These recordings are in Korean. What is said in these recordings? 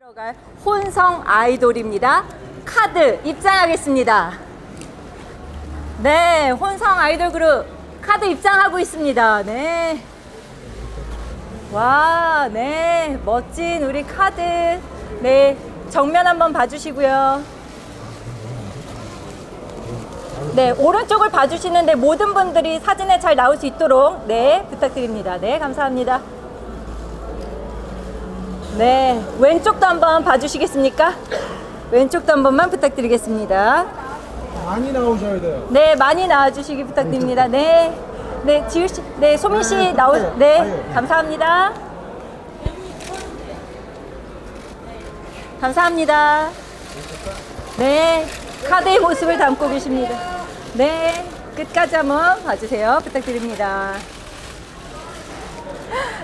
들어갈 혼성 아이돌입니다. 카드 입장하겠습니다. 네, 혼성 아이돌 그룹 카드 입장하고 있습니다. 네. 와, 네. 멋진 우리 카드. 네. 정면 한번 봐주시고요. 네, 오른쪽을 봐주시는데 모든 분들이 사진에 잘 나올 수 있도록 네, 부탁드립니다. 네, 감사합니다. 네, 왼쪽도 한번 봐주시겠습니까? 왼쪽도 한 번만 부탁드리겠습니다. 많이 나오셔야 돼요. 네, 많이 나와주시기 부탁드립니다. 네, 네, 지우 씨, 네, 소민 씨 네, 나오, 네, 네, 네. 감사합니다. 감사합니다. 네, 카드의 모습을 담고 계십니다. 네, 끝까지 한번 봐주세요. 부탁드립니다.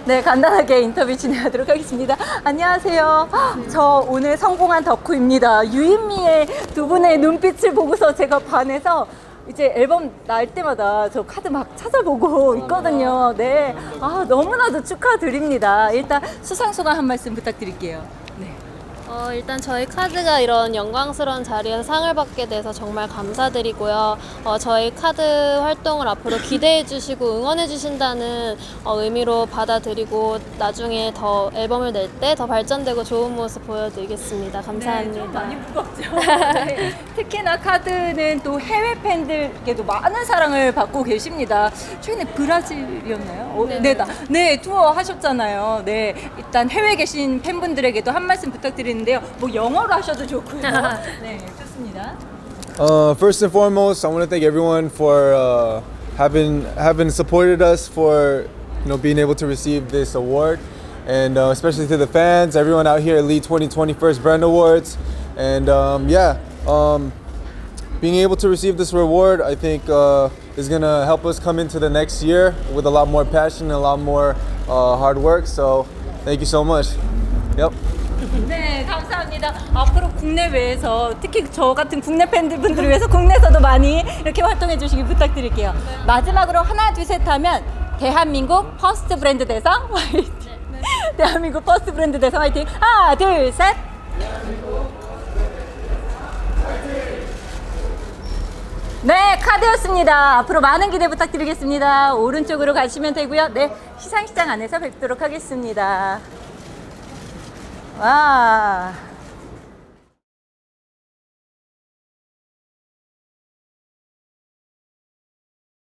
네, 간단하게 인터뷰 진행하도록 하겠습니다. 안녕하세요. 저 오늘 성공한 덕후입니다. 유인미의 두 분의 눈빛을 보고서 제가 반해서 이제 앨범 날 때마다 저 카드 막 찾아보고 있거든요. 네. 아, 너무나도 축하드립니다. 일단 수상 소감 한 말씀 부탁드릴게요. 네. 어, 일단 저희 카드가 이런 영광스러운 자리에서 상을 받게 돼서 정말 감사드리고요. 어, 저희 카드 활동을 앞으로 기대해 주시고 응원해 주신다는 어, 의미로 받아들이고 나중에 더 앨범을 낼 때 더 발전되고 좋은 모습 보여드리겠습니다. 네, 좀 감사합니다. 많이 무겁죠. 네. 특히나 카드는 또 해외 팬들께도 많은 사랑을 받고 계십니다. 최근에 브라질이었나요? 어, 네. 네, 나- 네, 투어 하셨잖아요. 네, 일단 해외 계신 팬분들에게도 한 말씀 부탁드리는 데요. 뭐 영어로 하셔도 좋고요. 네, 좋습니다. Uh, first and foremost, I want to thank everyone for uh, having having supported us for you know being able to receive this award, and uh, especially to the fans, everyone out here at Lee 2020 First Brand Awards, and um, yeah, um, being able to receive this reward, I think uh, is gonna help us come into the next year with a lot more passion and a lot more uh, hard work. So, thank you so much. Yep. 네, 감사합니다. 앞으로 국내외에서 특히 저 같은 국내 팬분들을 위해서 국내에서도 많이 이렇게 활동해 주시기 부탁드릴게요. 마지막으로 하나, 둘, 셋 하면 대한민국 퍼스트 브랜드 대상 화이팅. 대한민국 퍼스트 브랜드 대상 화이팅. 하나, 둘, 셋. 네, 카드였습니다. 앞으로 많은 기대 부탁드리겠습니다. 오른쪽으로 가시면 되고요. 네, 시상식장 안에서 뵙도록 하겠습니다. 와.